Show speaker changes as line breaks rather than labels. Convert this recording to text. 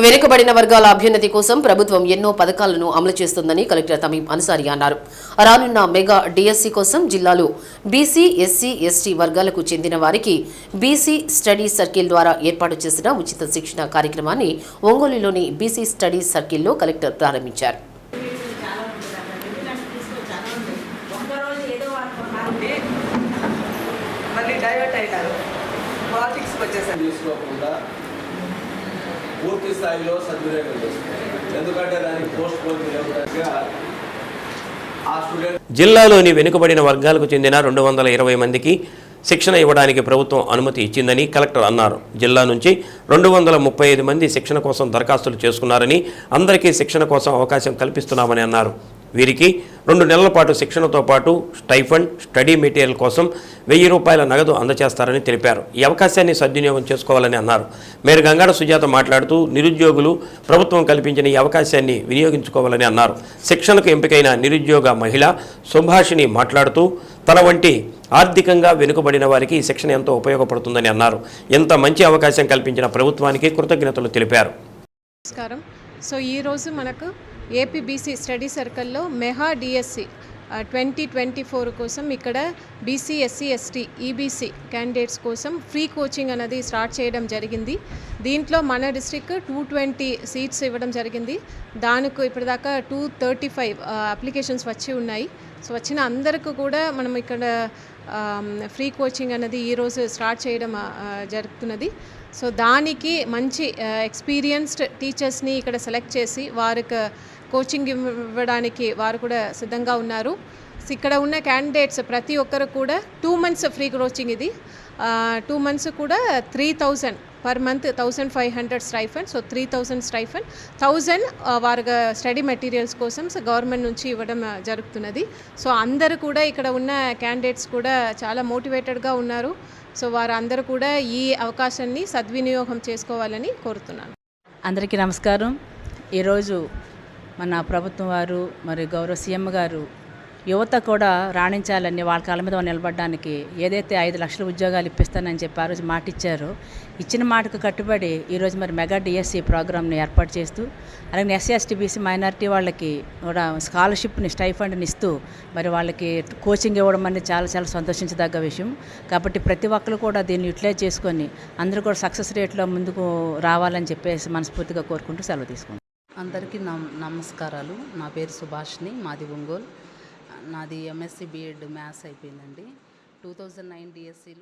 వెనుకబడిన వర్గాల అభ్యున్నతి కోసం ప్రభుత్వం ఎన్నో పథకాలను అమలు చేస్తుందని కలెక్టర్ తమీం అన్సారి అన్నారు. రానున్న మెగా డిఎస్సి కోసం జిల్లాలో బీసీ ఎస్సీ ఎస్టీ వర్గాలకు చెందిన వారికి బీసీ స్టడీ సర్కిల్ ద్వారా ఏర్పాటు చేసిన ఉచిత శిక్షణ కార్యక్రమాన్ని ఒంగోలులోని బీసీ స్టడీ సర్కిల్లో కలెక్టర్ ప్రారంభించారు.
మళ్ళీ డైవర్ట్ అయినారు. పాలిటిక్స్కి వచ్చేసారు.
పూర్తి స్థాయిలో సద్వినియోగం చేస్తుంది ఎందుకంటే దానికి పోస్ట్ పోన్ ఆ స్టూడెంట్
జిల్లాలోని వెనుకబడిన వర్గాలకు చెందిన రెండు వందల ఇరవై మందికి శిక్షణ ఇవ్వడానికి ప్రభుత్వం అనుమతి ఇచ్చిందని కలెక్టర్ అన్నారు. జిల్లా నుంచి రెండు వందల ముప్పై ఐదు మంది శిక్షణ కోసం దరఖాస్తులు చేసుకున్నారని అందరికీ శిక్షణ కోసం అవకాశం కల్పిస్తున్నామని అన్నారు. వీరికి రెండు నెలల పాటు శిక్షణతో పాటు స్టైఫండ్ స్టడీ మెటీరియల్ కోసం వెయ్యి రూపాయల నగదు అందజేస్తారని తెలిపారు. ఈ అవకాశాన్ని సద్వినియోగం చేసుకోవాలని అన్నారు. మేరు గంగాడ సుజాత మాట్లాడుతూ నిరుద్యోగులు ప్రభుత్వం కల్పించిన ఈ అవకాశాన్ని వినియోగించుకోవాలని అన్నారు. శిక్షణకు ఎంపికైన నిరుద్యోగ మహిళ సుభాషిణి మాట్లాడుతూ తన వంటి ఆర్థికంగా వెనుకబడిన వారికి ఈ శిక్షణ ఎంతో ఉపయోగపడుతుందని అన్నారు. ఎంత మంచి అవకాశం కల్పించిన ప్రభుత్వానికి కృతజ్ఞతలు తెలిపారు.
నమస్కారం. సో ఈరోజు మనకు ఏపీబీసీ స్టడీ సర్కిల్లో mega DSC twenty twenty four కోసం ఇక్కడ BC SC ST EBC candidates కోసం ఫ్రీ కోచింగ్ అనేది స్టార్ట్ చేయడం జరిగింది. దీంట్లో మన డిస్ట్రిక్ట్ టూ ట్వంటీ సీట్స్ ఇవ్వడం జరిగింది. దానికి ఇప్పటిదాకా టూ థర్టీ ఫైవ్ అప్లికేషన్స్ వచ్చి ఉన్నాయి. సో వచ్చిన అందరికీ కూడా మనం ఇక్కడ ఫ్రీ కోచింగ్ అనేది ఈరోజు స్టార్ట్ చేయడం జరుగుతున్నది. సో దానికి మంచి ఎక్స్పీరియన్స్డ్ టీచర్స్ని ఇక్కడ సెలెక్ట్ చేసి వారికి కోచింగ్ ఇవ్వడానికి వారు కూడా సిద్ధంగా ఉన్నారు. ఇక్కడ ఉన్న క్యాండిడేట్స్ ప్రతి ఒక్కరు కూడా టూ మంత్స్ ఫ్రీ కోచింగ్ ఇది. టూ మంత్స్ కూడా three thousand per month thousand five hundred stipend so three thousand stipend thousand వారి స్టడీ మెటీరియల్స్ కోసం సో గవర్నమెంట్ నుంచి ఇవ్వడం జరుగుతున్నది. సో అందరూ కూడా ఇక్కడ ఉన్న క్యాండిడేట్స్ కూడా చాలా మోటివేటెడ్గా ఉన్నారు. సో వారు అందరూ కూడా ఈ అవకాశాన్ని సద్వినియోగం చేసుకోవాలని కోరుతున్నాను.
అందరికీ నమస్కారం. ఈరోజు మన ప్రభుత్వం వారు మరి గౌరవ సీఎం గారు యువత కూడా రాణించాలని వాళ్ళ కాళ్ళ మీద నిలబడడానికి ఏదైతే ఐదు లక్షల ఉద్యోగాలు ఇప్పిస్తానని చెప్పి ఆ రోజు మాట ఇచ్చారో ఇచ్చిన మాటకు కట్టుబడి ఈరోజు మరి మెగా డిఎస్సి ప్రోగ్రామ్ని ఏర్పాటు చేస్తూ అలాగే ఎస్సీ బీసీ మైనారిటీ వాళ్ళకి కూడా స్కాలర్షిప్ని స్టైఫండ్ని ఇస్తూ మరి వాళ్ళకి కోచింగ్ ఇవ్వడం అనేది చాలా చాలా సంతోషించదగ్గ విషయం. కాబట్టి ప్రతి ఒక్కరు కూడా దీన్ని యూటిలైజ్ చేసుకొని అందరూ కూడా సక్సెస్ రేట్లో ముందుకు రావాలని చెప్పేసి మనస్ఫూర్తిగా కోరుకుంటూ సెలవు తీసుకుంటాం
అందరికీ నమ్ నమస్కారాలు. నా పేరు సుభాష్ని మాది ఒంగోలు. నాది ఎంఎస్సి బీఎడ్ మ్యాథ్స్ అయిపోయిందండి. టూ థౌజండ్ నైన్ డిఎస్సిలో